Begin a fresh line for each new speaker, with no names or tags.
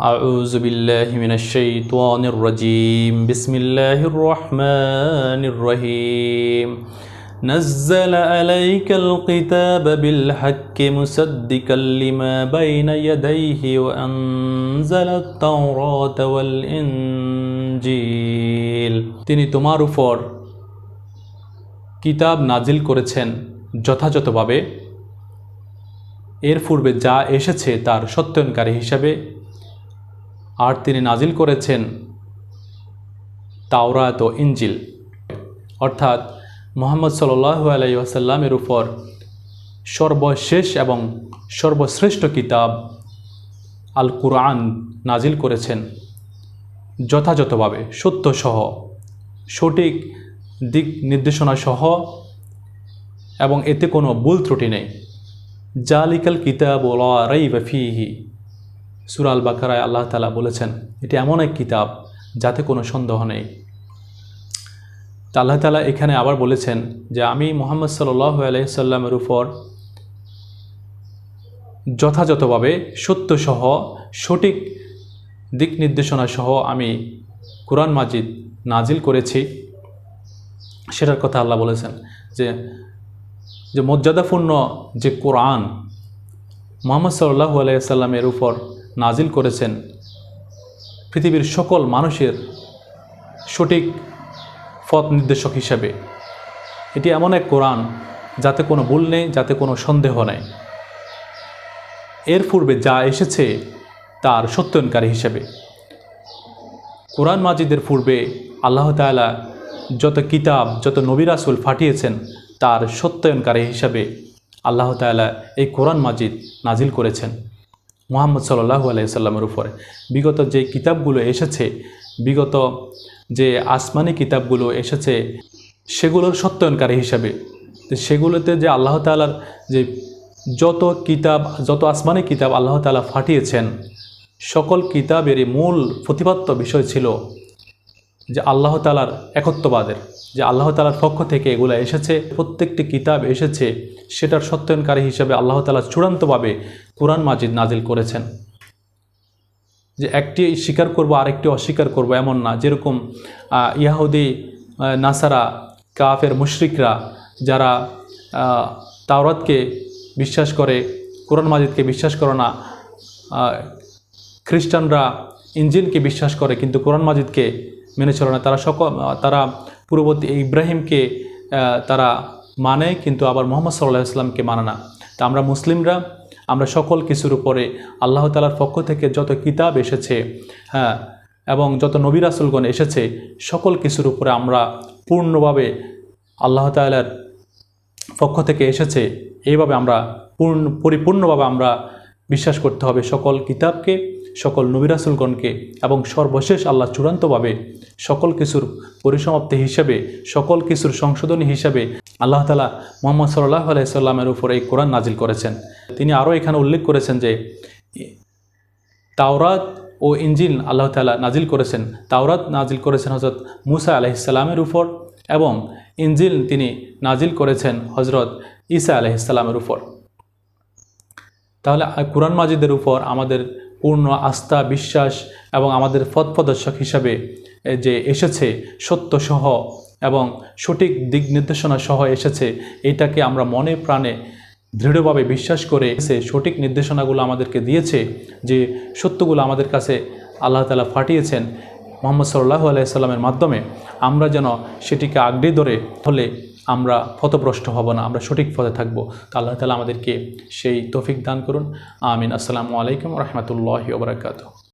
أعوذ بالله من الشيطان الرجيم بسم الله الرحمن الرحيم نزل عليك الكتاب بالحق مصدقا لما بين يديه وأنزل التوراة والإنجيل তিনি তোমার উপর কিতাব নাজিল করেছেন যথাযথভাবে এর পূর্বে যা এসেছে তার সত্যায়নকারী হিসাবে আর তিনি নাজিল করেছেন তাওরাত ও ইঞ্জিল অর্থাৎ মোহাম্মদ সাল্লাহ আলাই আসাল্লামের উপর সর্বশেষ এবং সর্বশ্রেষ্ঠ কিতাব আল কুরআন নাজিল করেছেন। যথাযথভাবে সত্যসহ, সঠিক দিক নির্দেশনা সহ এবং এতে কোনো ভুল ত্রুটি নেই। জালিকাল কিতাব রাই ফিহি। সুরাল বাকারায় আল্লাহ তালা বলেছেন, এটি এমন এক কিতাব যাতে কোনো সন্দেহ নেই। আল্লাহ তালা এখানে আবার বলেছেন যে, আমি মোহাম্মদ সাল্লাহ আলাইসাল্লামের উপর যথাযথভাবে সত্যসহ সঠিক দিক নির্দেশনা সহ আমি কোরআন মাজিদ নাজিল করেছি। সেটার কথা আল্লাহ বলেছেন যে যে মর্যাদাপূর্ণ যে কোরআন মোহাম্মদ সাল্লাহু আলাইসাল্লামের উপর নাজিল করেছেন পৃথিবীর সকল মানুষের সঠিক পথ নির্দেশক হিসাবে। এটি এমন এক কোরআন, যাতে কোনো ভুল নেই, যাতে কোনো সন্দেহ নেই। এর পূর্বে যা এসেছে, তার সত্যায়নকারী হিসেবে। কোরআন মাজিদের পূর্বে আল্লাহ তালা যত কিতাব, যত নবিরাসুল ফাটিয়েছেন, তার সত্যায়নকারী হিসাবে আল্লাহ তালা এই কোরআন মাজিদ নাজিল করেছেন মোহাম্মদ সাল্লাহু আলাইসাল্লামের উপরে। বিগত যে কিতাবগুলো এসেছে, বিগত যে আসমানি কিতাবগুলো এসেছে, সেগুলোর সত্যায়নকারী হিসাবে সেগুলোতে যে আল্লাহ তালার যে যত কিতাব, যত আসমানি কিতাব আল্লাহ তালা ফাটিয়েছেন, সকল কিতাবেরই মূল প্রতিপাদ্য বিষয় ছিল যে আল্লাহ তালার একত্ববাদের, যে আল্লাহ তালার পক্ষ থেকে এগুলো এসেছে, প্রত্যেকটি কিতাব এসেছে সেটার সত্যায়নকারী হিসেবে আল্লাহ তালা চূড়ান্তভাবে কোরআন মাজিদ নাজিল করেছেন। যে একটি স্বীকার করব, আরেকটি অস্বীকার করব এমন না। যেরকম ইয়াহুদি নাসারা, কাফের, মুশরিকরা যারা তাওরাতকে বিশ্বাস করে, কোরআন মাজিদকে বিশ্বাস করে না খ্রিস্টানরা ইঞ্জিনকে বিশ্বাস করে কিন্তু কোরআন মাজিদকে মেনে চলে না। তারা সকল, তারা পূর্ববর্তী ইব্রাহিমকে তারা মানে কিন্তু আবার মোহাম্মদ সাল্লাহ ইসলামকে মানে না। তা আমরা মুসলিমরা, আমরা সকল কিছুর উপরে আল্লাহ তালার পক্ষ থেকে যত কিতাব এসেছে হ্যাঁ এবং যত নবী রাসুলগণ এসেছে, সকল কিছুর উপরে আমরা পূর্ণভাবে আল্লাহ তালার পক্ষ থেকে এসেছে, এইভাবে আমরা পূর্ণ, পরিপূর্ণভাবে আমরা বিশ্বাস করতে হবে সকল কিতাবকে, সকল নবিরাসুলগণকে এবং সর্বশেষ আল্লাহ চূড়ান্তভাবে সকল কিছুর পরিসমাপ্তি হিসেবে, সকল কিছুর সংশোধনী হিসেবে আল্লাহ তালা মোহাম্মদ সাল্লাহ আলাইসাল্লামের উপর এই কোরআন নাজিল করেছেন। তিনি আরও এখানে উল্লেখ করেছেন যে, তাওরাত ও ইঞ্জিল আল্লাহ তালা নাজিল করেছেন। তাওরাত নাজিল করেছেন হজরত মুসা আলহিসাল্লামের উপর এবং ইঞ্জিল তিনি নাজিল করেছেন হজরত ঈসা আলহিসাল্লামের উপর। তাহলে কোরআন মাজিদের উপর আমাদের পূর্ণ আস্থা, বিশ্বাস এবং আমাদের পথপ্রদর্শক হিসাবে যে এসেছে সত্যসহ সঠিক দিক নির্দেশনা সহ এসেছে, এটাকে আমরা মনে প্রাণে দৃঢ়ভাবে বিশ্বাস করে সে সঠিক নির্দেশনাগুলো আমাদেরকে দিয়েছে, যে সত্যগুলো আমাদের কাছে আল্লাহ তালা ফাটিয়েছেন মোহাম্মদ সাল্লাহ আলাইসাল্লামের মাধ্যমে। আমরা যেন সেটিকে আগড়ে ধরে হলে আমরা পথভ্রষ্ট হব না, আমরা সঠিক পথে থাকব। তো আল্লাহ তালা আমাদেরকে সেই তৌফিক দান করুন। আমিন। আসসালামু আলাইকুম রহমতুল্লাহি ওবরাকাত